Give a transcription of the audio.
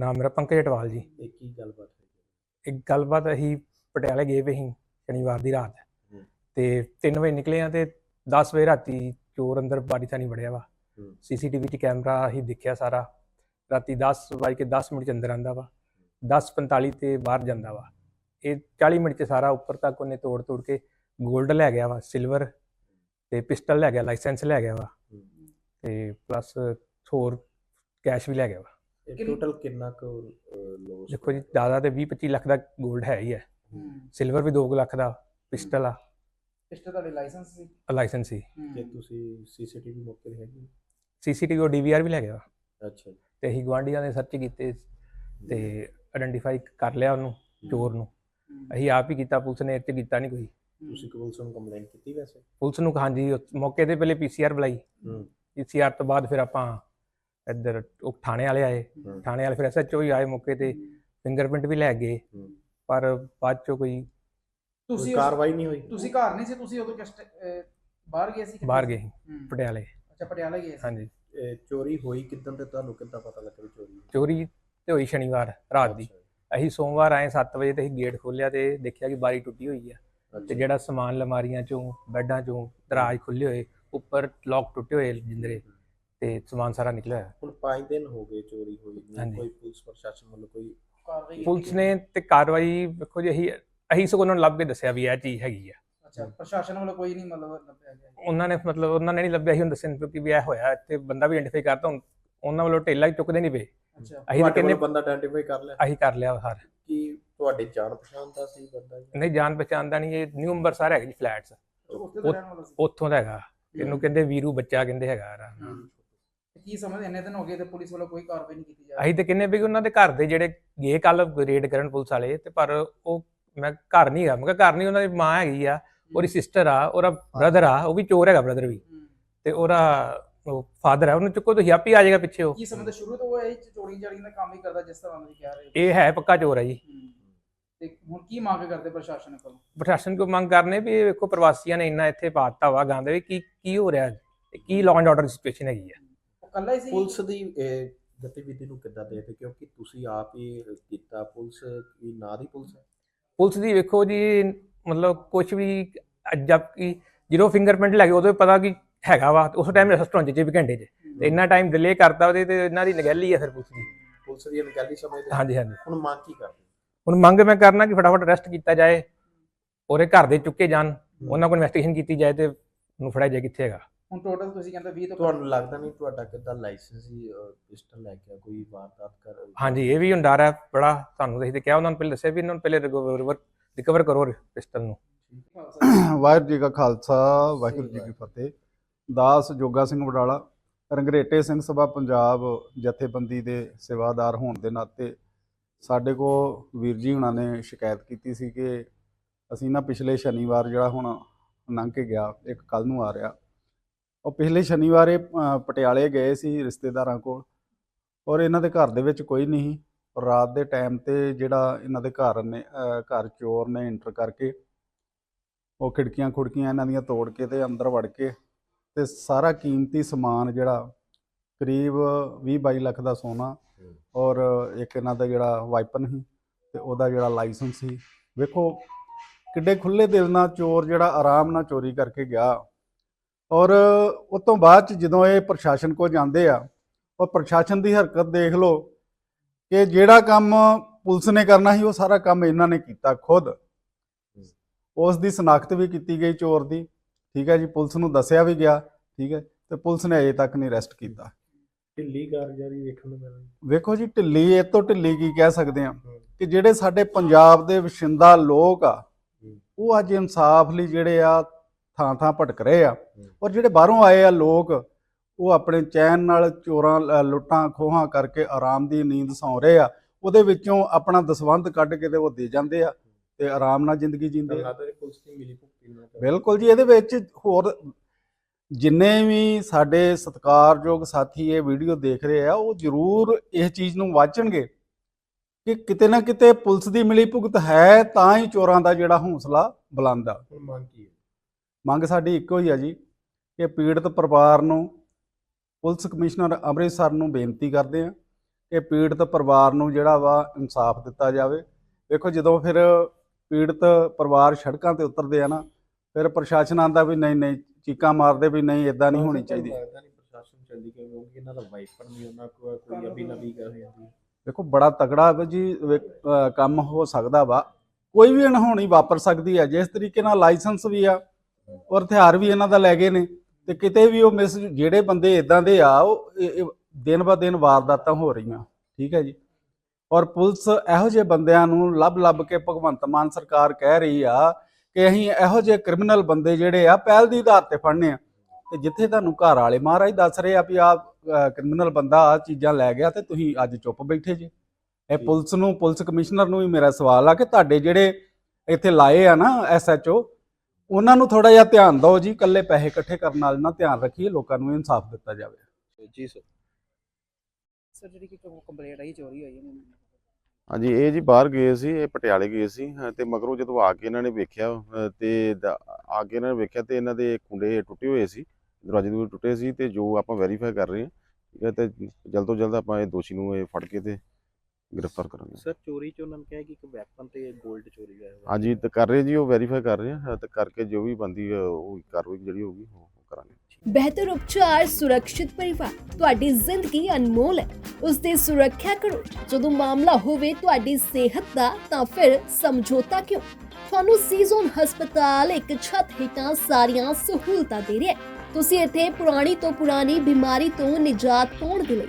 ਨਾਮ ਮੇਰਾ ਪੰਕਜ ਅਟਵਾਲ ਜੀ। ਇਹ ਕੀ ਗੱਲਬਾਤ ਹੋਈ? ਇੱਕ ਗੱਲਬਾਤ ਅਸੀਂ ਪਟਿਆਲੇ ਗਏ ਵੇ ਸੀ ਸ਼ਨੀਵਾਰ ਦੀ ਰਾਤ। ਤੇ 3 ਵਜੇ ਨਿਕਲੇ ਆ ਤੇ 10 ਵਜੇ ਰਾਤੀ ਚੋਰ ਅੰਦਰ ਬਾਰੀ ਥਾਣੀ ਵੜਿਆ ਵਾ। ਸੀਸੀਟੀਵੀ 'ਚ ਕੈਮਰਾ ਅਸੀਂ ਦੇਖਿਆ ਸਾਰਾ। ਰਾਤੀ 10 ਵਜੇ ਕੇ 10 ਮਿੰਟ ਚ ਅੰਦਰ ਆਂਦਾ ਵਾ। 10:45 ਤੇ ਬਾਹਰ ਜਾਂਦਾ ਵਾ। ਇਹ 40 ਮਿੰਟ ਚ ਸਾਰਾ ਉੱਪਰ ਤੱਕ ਉਹਨੇ ਤੋੜ ਤੋੜ ਕੇ 골ਡ ਲੈ ਗਿਆ ਵਾ ਸਿਲਵਰ ਤੇ ਪਿਸਟਲ ਲੈ ਗਿਆ ਲਾਇਸੈਂਸ ਲੈ ਗਿਆ ਵਾ। ਤੇ ਪਲੱਸ ਹੋਰ ਕੈਸ਼ ਵੀ ਲੈ ਗਿਆ ਵਾ। ਇਹ ਕਿੰਨ- ਟੋਟਲ ਕਿੰਨਾ ਕੁ ਲੋਸ ਦੇਖੋ ਜੀ ਜ਼ਿਆਦਾ ਤੇ 20 25 ਲੱਖ ਦਾ 골ਡ ਹੈ ਹੀ। ਹੈ। ਸਿਲਵਰ ਵੀ 2 ਲੱਖ ਦਾ ਪਿਸਟਲ ਆ। ਪਿਸਟਲ ਤੁਹਾਡੇ ਲਾਇਸੈਂਸ ਸੀ? ਲਾਇਸੈਂਸ ਸੀ। ਤੇ ਤੁਸੀਂ ਸੀਸੀਟੀਵੀ ਮੌਕੇ ਤੇ ਹੈਗੀ? ਸੀਸੀਟੀਵੀ ਉਹ ਡੀਵੀਆਰ ਵੀ ਲੈ ਗਿਆ। ਅੱਛਾ ਤੇ ਅਸੀਂ ਗਵਾਂਢੀਆਂ ਨੇ ਸਰਚ ਕੀਤੇ ਤੇ ਆਇਡੈਂਟੀਫਾਈ ਕਰ ਲਿਆ ਉਹਨੂੰ ਚੋਰ ਨੂੰ। ਅਸੀਂ ਆਪ ਹੀ ਕੀਤਾ ਪੁਲਿਸ ਨੇ ਇਹ 'ਚ ਕੀਤਾ ਨਹੀਂ ਕੋਈ। ਤੁਸੀਂ ਪੁਲਿਸ ਨੂੰ ਕੰਪਲੇਂਟ ਕੀਤੀ ਵੈਸੇ? ਪੁਲਿਸ ਨੂੰ ਹਾਂਜੀ ਉਹ ਮੌਕੇ ਤੇ ਪਹਿਲੇ ਪੀਸੀਆਰ ਬੁਲਾਈ। ਹੂੰ। ਪੀਸੀਆਰ ਤੋਂ ਬਾਅਦ ਫਿਰ ਆਪਾਂ ਇੱਧਰ ਉਹ ਥਾਣੇ ਵਾਲੇ ਆਏ ਹੂੰ। ਥਾਣੇ ਵਾਲੇ ਫਿਰ ਐਸਐਚਓ ਹੀ ਆਏ ਮੌਕੇ ਤੇ ਫਿੰਗਰਪ੍ਰਿੰਟ ਵੀ ਲੈ ਗਏ ਹੂੰ। ਪਰ ਬਾਅਦ ਚੋਂ ਕੋਈ ਕੋਈ ਤੁਸੀਂ ਕਾਰਵਾਈ ਨਹੀਂ ਹੋਈ ਤੁਸੀਂ ਘਰ ਨਹੀਂ ਸੀ ਤੁਸੀਂ ਉਦੋਂ ਕਿਸ ਟ- ਅਹ ਬਾਹਰ ਗਏ ਸੀ ਬਾਹਰ ਸੀ? ਗਏ ਹੂੰ। ਪਟਿਆਲੇ ਅੱਛਾ ਪਟਿਆਲੇ ਗਏ ਸੀ ਹਾਂਜੀ ਇਹ ਚੋਰੀ ਹੋਈ ਕਿਦਾਂ ਤੇ ਤੁਹਾਨੂੰ ਕਿੱਦਾਂ ਪਤਾ ਲੱਗਾ ਵੀ ਚੋਰੀ ਹੋਈ? ਚੋਰੀ ਤੇ ਹੋਈ ਸ਼ਨੀਵਾਰ ਰਾਤ ਦੀ ਅਸੀਂ ਸੋਮਵਾਰ ਆਏ 7 ਵਜੇ ਤੇ ਅਸੀਂ ਗੇਟ ਖੋਲ੍ਹਿਆ ਤੇ ਦੇਖਿਆ ਕਿ ਬਾਰੀ ਟੁੱਟੀ ਹੋਈ ਆ ਤੇ। ਜਿਹੜਾ ਸਮਾਨ ਲਮਾਰੀਆਂ ਚੋਂ ਬੈੱਡਾਂ ਚੋਂ ਦਰਾਜ ਖੁੱਲੇ ਹੋਏ ਉੱਪਰ ਲੌਕ ਟੁੱਟੇ ਹੋਏ ਜਿੰਦਰੇ ਤੇ ਸਮਾਨ ਸਾਰਾ ਨਿਕਲਿਆ ਹੋਇਆ। ਹੁਣ 5 ਦਿਨ ਹੋ ਗਏ ਚੋਰੀ ਹੋਈ ਨੂੰ ਹਾਂਜੀ। ਕੋਈ ਪੁਲਿਸ ਪ੍ਰਸ਼ਾਸਨ ਵੱਲੋਂ ਕੋਈ ਕਾਰਵਾਈ ਪੁਲਿਸ? ਨੇ ਤੇ ਕਾਰਵਾਈ ਵੇਖੋ ਜੀ ਅਸੀਂ ਅਸੀਂ ਸਗੋਂ ਉਹਨਾਂ ਨੂੰ ਲੱਭ ਕੇ ਦੱਸਿਆ ਵੀ ਇਹ ਚੀਜ਼ ਹੈਗੀ ਆ। ਅੱਛਾ ਪ੍ਰਸ਼ਾਸਨ ਵੱਲੋਂ ਕੋਈ ਨਹੀਂ ਮਤਲਬ ਲੱਭਿਆ ਗਿਆ? ਉਹਨਾਂ ਨੇ ਮਤਲਬ ਉਹਨਾਂ ਨੇ ਨਹੀਂ ਲੱਭਿਆ ਸੀ ਹੁਣ ਦੱਸਣ ਕਿਉਂਕਿ ਵੀ ਇਹ ਹੋਇਆ ਇੱਥੇ ਬੰਦਾ ਵੀ ਆਇਡੈਂਟੀਫਾਈ ਕਰਤਾ ਹੁਣ ਉਹਨਾਂ ਵੱਲੋਂ ਢੇਲਾ ਹੀ ਚੁੱਕਦੇ ਨਹੀਂ ਪਏ। ਅੱਛਾ। ਅਸੀਂ ਤਾਂ ਤੁਹਾਡੇ ਕਿੰਨੇ ਬੰਦਾ ਆਇਡੈਂਟੀਫਾਈ ਕਰ ਲਿਆ? ਅਸੀਂ ਕਰ ਲਿਆ ਹਰ ਕਿ ਤੁਹਾਡੇ ਜਾਣ ਪਛਾਣ ਦਾ ਸੀ ਬੰਦਾ ਜੀ? ਨਹੀਂ ਜਾਣ ਪਛਾਣ ਦਾ ਨਹੀਂ ਇਹ ਨਿਊ ਅੰਬਰਸਰ ਹੈਗਾ ਜੀ ਫਲੈਟਸ ਉੱਥੇ ਦਾ ਰਹਿਣ ਵਾਲਾ ਸੀ? ਉੱਥੋਂ ਦਾ ਹੈਗਾ। ਇਹਨੂੰ ਕਹਿੰਦੇ ਵੀਰੂ ਬੱਚਾ ਕਹਿੰਦੇ ਹੈਗਾ ਹੂੰ। ਤੇ ਕੀ ਸਮਝਦੇ ਇੰਨੇ ਦਿਨ ਹੋ ਗਏ ਤੇ ਪੁਲਿਸ ਵੱਲੋਂ ਕੋਈ ਕਾਰਵਾਈ ਨਹੀਂ ਕੀਤੀ ਜਾ ਰਹੀ। ਅਸੀਂ ਤੇ ਕਿੰਨੇ ਵੀ ਉਹਨਾਂ ਦੇ ਘਰ ਦੇ ਜਿਹੜੇ ਗਏ ਕੱਲ ਰੇਡ ਕਰਨ ਪੁਲਿਸ ਵਾਲੇ ਤੇ ਪਰ ਉਹ ਮੈਂ ਘਰ ਨਹੀਂ ਹੈਗਾ ਮੈਂ ਕਿਹਾ ਘਰ ਨਹੀਂ ਉਹਨਾਂ ਦੀ ਮਾਂ ਹੈਗੀ ਆ ਉਹਦੀ ਸਿਸਟਰ ਆ ਉਹਦਾ ਬ੍ਰਦਰ ਆ ਉਹ ਵੀ ਚੋਰ ਹੈਗਾ ਬ੍ਰਦਰ ਵੀ। ਹੂੰ। ਤੇ ਉਹਦਾ ਉਹ ਫਾਦਰ ਹੈ ਉਹਨੂੰ ਚੁੱਕੋ ਤੁਸੀਂ ਆਪੇ ਆ ਜਾਏਗਾ ਪਿੱਛੇ ਉਹ। ਕੀ ਸਮਝਦੇ ਸ਼ੁਰੂ ਤੋਂ ਉਹ ਇਹ ਚੋਰੀਆਂ ਚਾਰੀਆਂ ਦਾ ਕੰਮ ਹੀ ਕਰਦਾ ਜਿਸ ਤਰ੍ਹਾਂ ਤੁਸੀਂ ਕਹਿ ਰਹੇ ਹੋ। ਇਹ ਹੈ ਪੱਕਾ ਚੋਰ ਹੈ ਜੀ। ਹੂੰ। ਤੇ ਹੁਣ ਕੀ ਮੰਗ ਕਰਦੇ ਪ੍ਰਸ਼ਾਸਨ ਕੋਲੋਂ? ਪ੍ਰਸ਼ਾਸਨ ਕੋ ਮੰਗ ਕਰਨੇ ਵੀ ਵੇਖੋ ਪ੍ਰਵਾਸੀਆਂ ਨੇ ਇੰਨਾ ਇੱਥੇ ਪਾਤਾ ਵਾ ਗਾਂਦੇ ਵੀ ਕੀ ਕੀ ਹੋ ਰਿਹਾ ਤੇ ਕੀ ਲਾਅ ਐਂਡ ਆਰਡਰ ਸਿਚੁਏਸ਼ਨ ਹੈਗੀ ਆ। ਉਹ ਕੱਲਾ ਹੀ ਸੀ? ਪੁਲਿਸ ਦੀ ਇਹ ਗਤੀਵਿਧੀ ਨੂੰ ਕਿੱਦਾਂ ਦੇਖਦੇ ਕਿਉਂਕਿ ਤੁਸੀਂ ਆਪ ਹੀ ਕੀਤਾ ਪੁਲਿਸ ਕੀ ਨਾਂ ਦੀ ਪੁਲਿਸ ਹੈ? ਪੁਲਿਸ ਦੀ ਵੇਖੋ ਜੀ ਮਤਲਬ ਕੁਝ ਵੀ ਜਦ ਕਿ ਜਦੋਂ ਫਿੰਗਰਪ੍ਰਿੰਟ ਲੱਗੇ ਉਦੋਂ ਹੀ ਪਤਾ ਕਿ ਹੈਗਾ ਵਾ। ਉਸ ਟਾਈਮ ਰੈਸਟੋਰੈਂਟ 'ਚ ਵੀ ਘੰਟੇ 'ਚ। ਤੇ ਇੰਨਾ ਟਾਈਮ ਡਿਲੇ ਕਰਤਾ ਉਹਦੇ ਤੇ ਇਹਨਾਂ ਦੀ ਨਗੈਲੀ ਆ ਫਿਰ ਪੁਲਿਸ ਦੀ। ਪੁਲਿਸ ਦੀ ਅਣਗਹਿਲੀ ਸਮਝਦੇ ਹਾਂਜੀ ਹਾਂਜੀ। ਹੁਣ ਮੰਗ ਕੀ ਕਰਦੇ ਹੁਣ ਮੰਗ ਮੈਂ ਕਰਨਾ ਕਿ ਫਟਾਫਟ ਅਰੈਸਟ ਕੀਤਾ ਜਾਏ ਉਹਦੇ ਘਰ ਦੇ ਚੁੱਕੇ ਜਾਣ ਉਹਨਾਂ ਕੋਲ ਇਨਵੈਸਟੀਗੇਸ਼ਨ ਕੀਤੀ ਜਾਏ ਤੇ ਉਹਨੂੰ ਫੜਿਆ ਜਾਏ ਕਿੱਥੇ ਹੈਗਾ। ਹੁਣ ਟੋਟਲ ਤੁਸੀਂ ਕਹਿੰਦੇ 20 ਤੋਂ ਤੁਹਾਨੂੰ ਲੱਗਦਾ ਨਹੀਂ ਤੁਹਾਡਾ ਕਿੱਦਾਂ ਲਾਇਸੈਂਸ ਹੀ ਪਿਸਟਲ ਲੈ ਕੇ ਕੋਈ ਵਾਰਦਾਤ ਕਰ ਹਾਂਜੀ ਇਹ ਵੀ ਹੁਣ ਡਰ ਹੈ ਬੜਾ ਤੁਹਾਨੂੰ ਅਸੀਂ ਤੇ ਕਿਹਾ ਉਹਨਾਂ ਨੂੰ ਪਹਿਲੇ ਦੱਸਿਆ ਵੀ ਇਹਨਾਂ ਨੂੰ ਪਹਿਲੇ ਰਿਕਵਰ ਕਰੋ ਪਿਸਟਲ ਨੂੰ। ਵਾਹਿਗੁਰੂ ਜੀ ਕਾ ਖਾਲਸਾ ਵਾਹਿਗੁਰੂ ਜੀ ਕੀ ਫਤਿਹ। ਦਾਸ ਜੋਗਾ ਸਿੰਘ ਵਡਾਲਾ ਰੰਗਰੇਟੇ ਸਿੰਘ ਸਭਾ ਪੰਜਾਬ ਜਥੇਬੰਦੀ ਦੇ ਸੇਵਾਦਾਰ ਹੋਣ ਦੇ ਨਾਤੇ ਸਾਡੇ ਕੋ ਵੀਰ ਜੀ ਹੁਣਾਂ ਨੇ ਸ਼ਿਕਾਇਤ ਕੀਤੀ ਸੀ ਕਿ ਅਸੀਂ ਨਾ ਪਿਛਲੇ ਸ਼ਨੀਵਾਰ ਜਿਹੜਾ ਹੁਣ ਲੰਘ ਕੇ ਗਿਆ ਇੱਕ ਕੱਲ ਨੂੰ ਆ ਰਿਹਾ ਉਹ ਪਿਛਲੇ ਸ਼ਨੀਵਾਰ ਇਹ ਪਟਿਆਲੇ ਗਏ ਸੀ ਰਿਸ਼ਤੇਦਾਰਾਂ ਕੋਲ ਔਰ ਇਹਨਾਂ ਦੇ ਘਰ ਦੇ ਵਿੱਚ ਕੋਈ ਨਹੀਂ ਸੀ। ਰਾਤ ਦੇ ਟਾਈਮ ਤੇ ਜਿਹੜਾ ਇਹਨਾਂ ਦੇ ਘਰ ਨੇ ਘਰ ਚੋਰ ਨੇ ਇੰਟਰ ਕਰਕੇ ਉਹ ਖਿੜਕੀਆਂ ਖੁੜਕੀਆਂ ਇਹਨਾਂ ਦੀਆਂ ਤੋੜ ਕੇ ਤੇ ਅੰਦਰ ਵੜ ਕੇ ਤੇ ਸਾਰਾ ਕੀਮਤੀ ਸਮਾਨ ਜਿਹੜਾ ਕਰੀਬ 20 22 ਲੱਖ ਦਾ ਸੋਨਾ ਔਰ ਇੱਕ ਇਹਨਾਂ ਦਾ ਜਿਹੜਾ ਵਾਈਪਨ ਸੀ ਤੇ ਉਹਦਾ ਜਿਹੜਾ ਲਾਇਸੈਂਸ ਸੀ। ਵੇਖੋ ਕਿੱਡੇ ਖੁੱਲੇ ਦਿਲ ਨਾਲ ਚੋਰ ਜਿਹੜਾ ਆਰਾਮ ਨਾਲ ਚੋਰੀ ਕਰਕੇ ਗਿਆ। ਔਰ ਉਸ ਤੋਂ ਬਾਅਦ ਚ ਜਦੋਂ ਇਹ ਪ੍ਰਸ਼ਾਸਨ ਕੋ ਜਾਂਦੇ ਆ ਉਹ ਪ੍ਰਸ਼ਾਸਨ ਦੀ ਹਰਕਤ ਦੇਖ ਲਓ ਕਿ ਜਿਹੜਾ ਕੰਮ ਪੁਲਿਸ ਨੇ ਕਰਨਾ ਸੀ ਉਹ ਸਾਰਾ ਕੰਮ ਇਹਨਾਂ ਨੇ ਕੀਤਾ ਖੁਦ। ਉਸ ਦੀ ਸਨਾਖਤ ਵੀ ਕੀਤੀ ਗਈ ਚੋਰ ਦੀ ਠੀਕ ਹੈ ਜੀ ਪੁਲਿਸ ਨੂੰ ਦੱਸਿਆ ਵੀ ਗਿਆ ਠੀਕ ਹੈ ਤੇ ਪੁਲਿਸ ਨੇ ਅਜੇ ਤੱਕ ਨਹੀਂ ਅਰੈਸਟ ਕੀਤਾ। ਢਿੱਲੀ ਕਾਰਗੁਜ਼ਾਰੀ ਵੇਖਣ ਨੂੰ ਮਿਲ ਰਹੀ ਵੇਖੋ ਜੀ ਢਿੱਲੀ ਇਹ ਤੋਂ ਢਿੱਲੀ ਕੀ ਕਹਿ ਸਕਦੇ ਆ ਕਿ ਜਿਹੜੇ ਸਾਡੇ ਪੰਜਾਬ ਦੇ ਵਸਿੰਦਾ ਲੋਕ ਆ ਉਹ ਅੱਜ ਇਨਸਾਫ ਲਈ ਜਿਹੜੇ ਆ ਥਾਂ ਥਾਂ ਭਟਕ ਰਹੇ ਆ। ਔਰ ਜਿਹੜੇ ਬਾਹਰੋਂ ਆਏ ਆ ਲੋਕ ਉਹ ਆਪਣੇ ਚੈਨ ਨਾਲ ਚੋਰਾਂ ਲੁੱਟਾਂ ਖੋਹਾਂ ਕਰਕੇ ਆਰਾਮ ਦੀ ਨੀਂਦ ਸੌਂ ਰਹੇ ਆ। ਉਹਦੇ ਵਿੱਚੋਂ ਆਪਣਾ ਦਸਵੰਧ ਕੱਢ ਕੇ ਤੇ ਉਹ ਦੇ ਜਾਂਦੇ ਆ ਤੇ ਆਰਾਮ ਨਾਲ ਜ਼ਿੰਦਗੀ ਜੀਂਦੇ ਆ। ਬਿਲਕੁਲ ਜੀ ਇਹਦੇ ਵਿੱਚ ਹੋਰ ਜਿੰਨੇ ਵੀ ਸਾਡੇ ਸਤਿਕਾਰਯੋਗ ਸਾਥੀ ਇਹ ਵੀਡੀਓ ਦੇਖ ਰਹੇ ਆ ਉਹ ਜ਼ਰੂਰ ਇਸ ਚੀਜ਼ ਨੂੰ ਵਾਚਣਗੇ ਕਿ ਕਿਤੇ ਨਾ ਕਿਤੇ ਪੁਲਿਸ ਦੀ ਮਿਲੀ ਭੁਗਤ ਹੈ ਤਾਂ ਹੀ ਚੋਰਾਂ ਦਾ ਜਿਹੜਾ ਹੌਸਲਾ ਬੁਲੰਦ ਆ। ਮੰਗ ਕੀ ਮੰਗ ਸਾਡੀ ਇੱਕੋ ਹੀ ਆ ਜੀ ਕਿ ਪੀੜਤ ਪਰਿਵਾਰ ਨੂੰ ਪੁਲਿਸ ਕਮਿਸ਼ਨਰ ਅੰਮ੍ਰਿਤਸਰ ਨੂੰ ਬੇਨਤੀ ਕਰਦੇ ਆ ਕਿ ਪੀੜਤ ਪਰਿਵਾਰ ਨੂੰ ਜਿਹੜਾ ਵਾ ਇਨਸਾਫ ਦਿੱਤਾ ਜਾਵੇ। ਵੇਖੋ ਜਦੋਂ ਫਿਰ ਪੀੜਤ ਪਰਿਵਾਰ ਸੜਕਾਂ ਤੇ ਉਤਰਦੇ ਆ ਨਾ ਫਿਰ ਪ੍ਰਸ਼ਾਸਨ ਆਂਦਾ ਵੀ ਨਹੀਂ ਨਹੀਂ ਚੀਕਾਂ ਮਾਰਦੇ ਵੀ ਨਹੀਂ ਇਦਾਂ ਨਹੀਂ ਹੋਣੀ ਚਾਹੀਦੀ। ਲੱਗਦਾ ਨਹੀਂ ਪ੍ਰਸ਼ਾਸਨ ਚੱਲਦੀ ਕਿਉਂਕਿ ਇਹਨਾਂ ਦਾ ਵਾਈਪਰ ਵੀ ਉਹਨਾਂ ਕੋਲ ਕੋਈ ਅਭੀ ਨਵੀ ਕਰ ਜਾਂਦੀ ਹੈ। ਦੇਖੋ ਬੜਾ ਤਗੜਾ ਵਾ ਜੀ ਕੰਮ ਹੋ ਸਕਦਾ ਵਾ। ਕੋਈ ਵੀ ਅਣਹੋਣੀ ਵਾਪਰ ਸਕਦੀ ਹੈ ਜਿਸ ਤਰੀਕੇ ਨਾਲ ਲਾਇਸੈਂਸ ਵੀ ਆ ਔਰ ਹਥਿਆਰ ਵੀ ਇਹਨਾਂ ਦਾ ਲੈ ਗਏ ਨੇ ਤੇ ਕਿਤੇ ਵੀ ਉਹ ਮਿਸ ਜਿਹੜੇ ਬੰਦੇ ਇਦਾਂ ਦੇ ਆ ਉਹ ਦਿਨ ਬ ਦਿਨ ਵਾਰਦਾਤਾਂ ਹੋ ਰਹੀਆਂ ਠੀਕ ਹੈ ਜੀ। ਔਰ ਪੁਲਿਸ ਇਹੋ ਜਿਹੇ ਬੰਦਿਆਂ ਨੂੰ ਲੱਭ ਲੱਭ ਕੇ ਭਗਵੰਤ ਮਾਨ ਸਰਕਾਰ ਕਹਿ ਰਹੀ ਆ ਕਿ ਅਸੀਂ ਇਹੋ ਜਿਹੇ ਕ੍ਰਿਮੀਨਲ ਬੰਦੇ ਜਿਹੜੇ ਆ ਪਹਿਲ ਦੀ ਆਧਾਰ ਤੇ ਫੜਨੇ ਆ। ਤੇ ਜਿੱਥੇ ਤੁਹਾਨੂੰ ਘਰ ਵਾਲੇ ਮਹਾਰਾਜ ਦੱਸ ਰਹੇ ਆ ਵੀ ਆ ਕ੍ਰਿਮੀਨਲ ਬੰਦਾ ਆ ਚੀਜ਼ਾਂ ਲੈ ਗਿਆ ਤੇ ਤੁਸੀਂ ਅੱਜ ਚੁੱਪ ਬੈਠੇ ਜੇ। ਇਹ। ਪੁਲਿਸ ਨੂੰ ਪੁਲਿਸ ਕਮਿਸ਼ਨਰ ਨੂੰ ਵੀ ਮੇਰਾ ਸਵਾਲ ਆ ਕਿ ਤੁਹਾਡੇ ਜਿਹੜੇ ਇੱਥੇ ਲਾਏ ਆ ਨਾ ਐਸਐਚਓ ਉਹਨਾਂ ਨੂੰ ਥੋੜਾ ਜਿਹਾ ਧਿਆਨ ਦਿਓ ਜੀ ਇਕੱਲੇ ਪੈਸੇ ਇਕੱਠੇ ਕਰਨ ਨਾਲ ਨਾ ਧਿਆਨ ਰੱਖੀਏ ਲੋਕਾਂ ਨੂੰ ਇਨਸਾਫ ਦਿੱਤਾ ਜਾਵੇ। ਜੀ ਸਰ। ਸਰ ਜਿਹੜੀ ਕਿ ਕੰਪਲੇਂਟ ਆਈ ਚੋਰੀ ਹੋਈ ਹੈ ਹਾਂਜੀ ਇਹ ਜੀ ਬਾਹਰ ਗਏ ਸੀ ਇਹ ਪਟਿਆਲੇ ਗਏ ਸੀ ਹਾਂ, ਤੇ ਮਗਰੋਂ ਜਦੋਂ ਆ ਕੇ ਇਹਨਾਂ ਨੇ ਵੇਖਿਆ ਤੇ ਦ- ਆ ਕੇ ਇਹਨਾਂ ਨੇ ਵੇਖਿਆ ਤੇ ਇਹਨਾਂ ਦੇ ਕੁੰਡੇ ਟੁੱਟੇ ਹੋਏ ਸੀ ਦਰਵਾਜ਼ੇ ਦੂਰ ਟੁੱਟੇ ਸੀ ਤੇ ਜੋ ਆਪਾਂ ਵੈਰੀਫਾਈ ਕਰ ਰਹੇ ਹਾਂ ਠੀਕ ਹੈ ਤੇ ਜਲਦ ਤੋਂ ਜਲਦ ਆਪਾਂ ਇਹ ਦੋਸ਼ੀ ਨੂੰ ਇਹ ਫੜ ਕੇ ਤੇ ਗ੍ਰਿਫਤਾਰ ਕਰਾਂਗੇ। ਸਰ ਚੋਰੀ ਚ ਉਹਨਾਂ ਨੇ ਕਿਹਾ ਕਿ ਇੱਕ ਵੈਪਨ ਤੇ 골ਡ ਚੋਰੀ ਹੋਇਆ ਹੋਇਆ। ਹਾਂਜੀ ਤੇ ਕਰ ਰਹੇ ਜੀ ਉਹ ਵੈਰੀਫਾਈ ਕਰ ਰਹੇ ਹਾਂ ਤੇ ਕਰਕੇ ਜੋ ਵੀ ਬੰਦੀ ਉਹ ਕਾਰਵਾਈ ਜਿਹੜੀ ਹੋਊਗੀ ਉਹ ਉਹ ਕਰਾਂਗੇ। ਬਿਹਤਰ ਉਪਚਾਰ ਸੁਰੱਖਿਅਤ ਪਰਿਵਾਰ ਤੁਹਾਡੀ ਜ਼ਿੰਦਗੀ ਅਨਮੋਲ ਹੈ। ਉਸ ਦੀ ਸੁਰੱਖਿਆ ਕਰੋ। ਜਦੋਂ ਮਾਮਲਾ ਹੋਵੇ ਤੁਹਾਡੀ ਸਿਹਤ ਦਾ ਤਾਂ ਫਿਰ ਸਮਝੌਤਾ ਕਿਉਂ? ਤੁਹਾਨੂੰ ਸੀਜ਼ਨ ਹਸਪਤਾਲ ਇੱਕ ਛੱਤ ਹੇਠਾਂ ਸਾਰੀਆਂ ਸਹੂਲਤਾਂ ਦੇ ਰਿਹਾ ਹੈ। ਤੁਸੀਂ ਇੱਥੇ ਪੁਰਾਣੀ ਤੋਂ ਪੁਰਾਣੀ ਬਿਮਾਰੀ ਤੋਂ ਨਿਜਾਤ ਪਾਉਣ ਦੇ ਲਈ